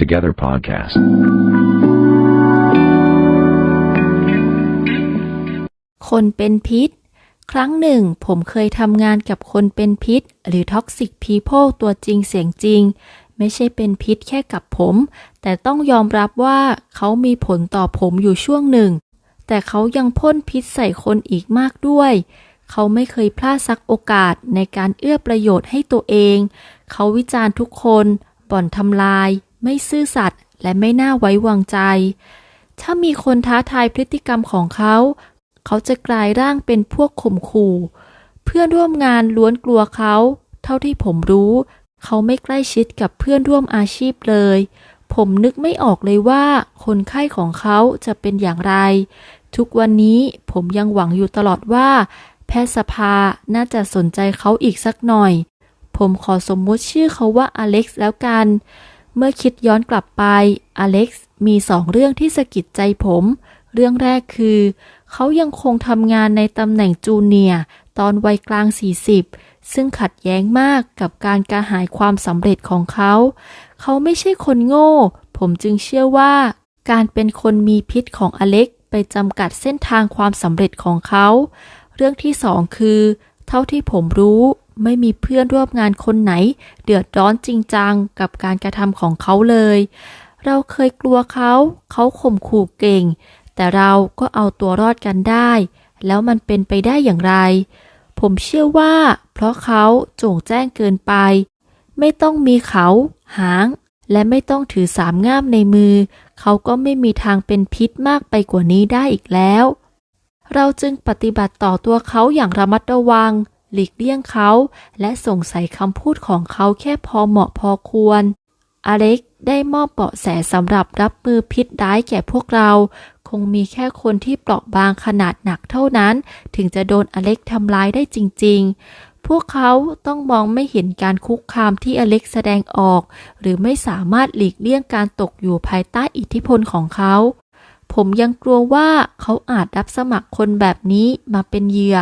Together Podcast. คนเป็นพิษ ครั้งหนึ่ง ผมเคยทำงานกับคนเป็นพิษ หรือ Toxic People ตัวจริงเสียงจริง ไม่ใช่เป็นพิษแค่กับผม แต่ต้องยอมรับว่าเขามีผลต่อผมอยู่ช่วงหนึ่ง แต่เขายังพ่นพิษใส่คนอีกมากด้วย เขาไม่เคยพลาดสักโอกาสในการเอื้อประโยชน์ให้ตัวเอง เขาวิจารณ์ทุกคน บ่อนทำลาย ไม่ซื่อสัตย์และไม่น่าไว้วางใจ ถ้ามีคนท้าทายพฤติกรรมของเขา เขาจะกลายร่างเป็นพวกข่มขู่ เพื่อนร่วมงานล้วนกลัวเขา เท่าที่ผมรู้ เขาไม่ใกล้ชิดกับเพื่อนร่วมอาชีพเลย ผมนึกไม่ออกเลยว่าคนไข้ของเขาจะเป็นอย่างไร ทุกวันนี้ผมยังหวังอยู่ตลอดว่า แพทยสภาน่าจะสนใจเขาอีกสักหน่อย ผมขอสมมุติชื่อเขาว่าอเล็กซ์แล้วกัน เมื่อคิดย้อนกลับไป อเล็กซ์มีสองเรื่องที่สะกิดใจผม เรื่องแรกคือ เขายังคงทำงานในตำแหน่งจูเนียร์ตอนวัยกลาง 40 ซึ่งขัดแย้งมากกับการกระหายความสำเร็จของเขา เขาไม่ใช่คนโง่ ผมจึงเชื่อว่า การเป็นคนมีพิษของอเล็กไปจำกัดเส้นทางความสำเร็จของเขา เรื่องที่สองคือ เท่าที่ผมรู้ ไม่มีเพื่อนร่วมงานคนไหน เดือดร้อนจริงจังกับการกระทำของเขาเลย เราเคยกลัวเขา เขาข่มขู่เก่ง แต่เราก็เอาตัวรอดกันได้ แล้วมันเป็นไปได้อย่างไร ผมเชื่อว่า เพราะเขาโจ่งแจ้งเกินไป ไม่ต้องมีเขา หาง และไม่ต้องถือสามง่ามในมือ เขาก็ไม่มีทางเป็นพิษมากไปกว่านี้ได้อีกแล้วเราจึงปฏิบัติต่อตัวเขาอย่างระมัดระวัง หลีกเลี่ยงเขา และสงใส่คำพูดของเขาแค่พอเหมาะพอควร อเล็กได้มอบเบาะแสสำหรับรับมือพิษร้ายแก่พวกเรา คงมีแค่คนที่เปราะบางขนาดหนักเท่านั้น ถึงจะโดนอเล็กทำร้ายได้จริง ๆ พวกเขาต้องมองไม่เห็นการคุกคามที่อเล็กแสดงออก หรือไม่สามารถหลีกเลี่ยงการตกอยู่ภายใต้อิทธิพลของเขา ผมยังกลัวว่าเขาอาจรับสมัครคนแบบนี้มาเป็นเหยื่อ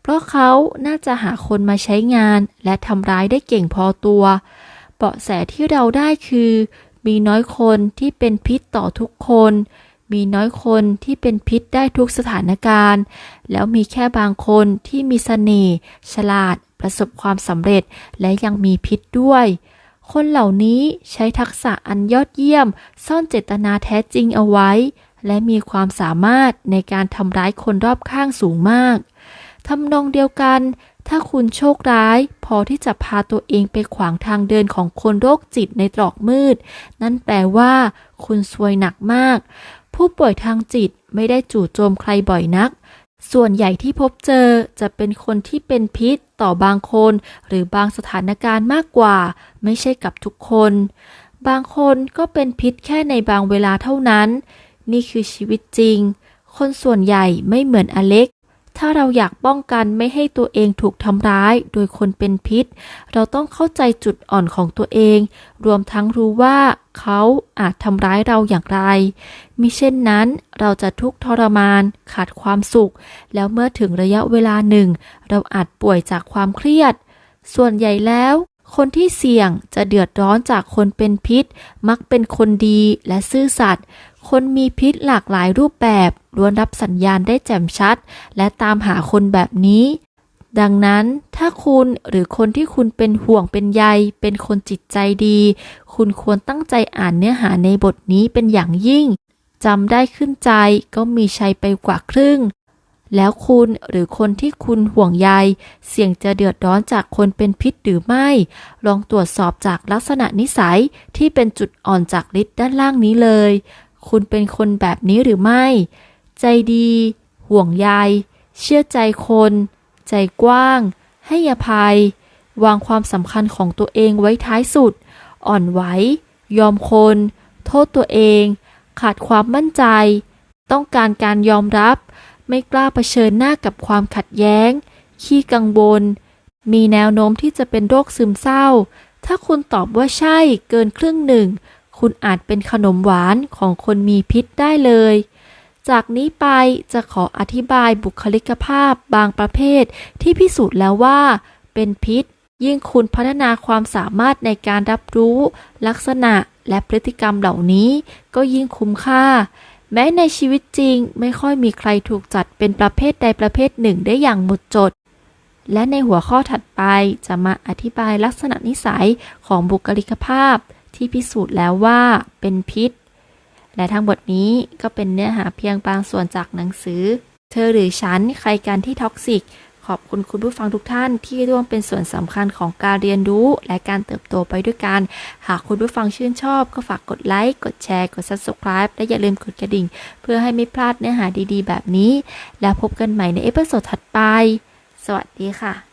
เพราะเขาน่าจะหาคนมาใช้งานและทำร้ายได้เก่งพอตัว เบาะแสที่เราได้คือ มีน้อยคนที่เป็นพิษต่อทุกคน มีน้อยคนที่เป็นพิษได้ทุกสถานการณ์ แล้วมีแค่บางคนที่มีเสน่ห์ฉลาด ประสบความสำเร็จ และยังมีพิษด้วยคนเหล่านี้ใช้ทักษะอันยอดเยี่ยม ซ่อนเจตนาแท้จริงเอาไว้ และมีความสามารถในการทำร้ายคนรอบข้างสูงมากทำนองเดียวกัน ถ้าคุณโชคร้าย พอที่จะพาตัวเองไปขวางทางเดินของคนโรคจิตในตรอกมืด นั่นแปลว่า คุณซวยหนักมาก ผู้ป่วยทางจิตไม่ได้จู่โจมใครบ่อยนัก ส่วนใหญ่ที่พบเจอจะเป็นคนที่เป็นพิษต่อบางคน หรือบางสถานการณ์มากกว่า ไม่ใช่กับทุกคน บางคนก็เป็นพิษแค่ในบางเวลาเท่านั้น นี่คือชีวิตจริง คนส่วนใหญ่ไม่เหมือนอเล็ก ถ้าเราอยากป้องกันไม่ให้ตัวเองถูกทำร้ายโดยคนเป็นพิษ เราต้องเข้าใจจุดอ่อนของตัวเอง รวมทั้งรู้ว่าเขาอาจทำร้ายเราอย่างไร มิเช่นนั้นเราจะทุกข์ทรมาน ขาดความสุข แล้วเมื่อถึงระยะเวลาหนึ่ง เราอาจป่วยจากความเครียด ส่วนใหญ่แล้วคนที่เสี่ยงจะเดือดร้อนจากคนเป็นพิษ มักเป็นคนดีและซื่อสัตย์ คนมีพิษหลากหลายรูปแบบล้วนรับสัญญาณได้แจ่มชัด และตามหาคนแบบนี้ ดังนั้นถ้าคุณหรือคนที่คุณเป็นห่วงเป็นใย เป็นคนจิตใจดี คุณควรตั้งใจอ่านเนื้อหาในบทนี้เป็นอย่างยิ่งจำได้ขึ้นใจก็มีชัยไปกว่าครึ่ง แล้วคุณหรือคนที่คุณห่วงใย เสี่ยงจะเดือดร้อนจากคนเป็นพิษหรือไม่ ลองตรวจสอบจากลักษณะนิสัยที่เป็นจุดอ่อนจากฤทธิ์ด้านล่างนี้เลย คุณเป็นคนแบบนี้หรือไม่ ใจดี ห่วงใย เชื่อใจคน ใจกว้าง ให้อภัย วางความสำคัญของตัวเองไว้ท้ายสุด อ่อนไหว ยอมคน โทษตัวเอง ขาดความมั่นใจ ต้องการการยอมรับ ไม่กล้าเผชิญหน้ากับความขัดแย้ง ขี้กังวล มีแนวโน้มที่จะเป็นโรคซึมเศร้า ถ้าคุณตอบว่าใช่เกินครึ่งหนึ่ง คุณอาจเป็นขนมหวานของคนมีพิษได้เลย จากนี้ไปจะขออธิบายบุคลิกภาพบางประเภทที่พิสูจน์แล้วว่า เป็นพิษ ยิ่งคุณพัฒนาความสามารถในการรับรู้ ลักษณะและพฤติกรรมเหล่านี้ ก็ยิ่งคุ้มค่า แม้ในชีวิตจริงไม่ค่อยมีใครถูกจัดเป็นประเภทใดประเภทหนึ่งได้อย่างหมดจดและในหัวข้อถัดไปจะมาอธิบายลักษณะนิสัยของบุคลิกภาพ ที่พิสูจน์แล้วว่าเป็นพิษ และทั้งหมดนี้ก็เป็นเนื้อหาเพียงบางส่วนจากหนังสือ เธอหรือฉันใครกันที่ท็อกซิก ขอบคุณคุณผู้ฟังทุกท่านที่ร่วมเป็นส่วนสำคัญของการเรียนรู้ และการเติบโตไปด้วยกัน หากคุณผู้ฟังชื่นชอบ ก็ฝากกดไลค์ กดแชร์ กด subscribe และอย่าลืมกดกระดิ่ง เพื่อให้ไม่พลาดเนื้อหาดีๆ แบบนี้ แล้วพบกันใหม่ในเอพิโซดถัดไป สวัสดีค่ะ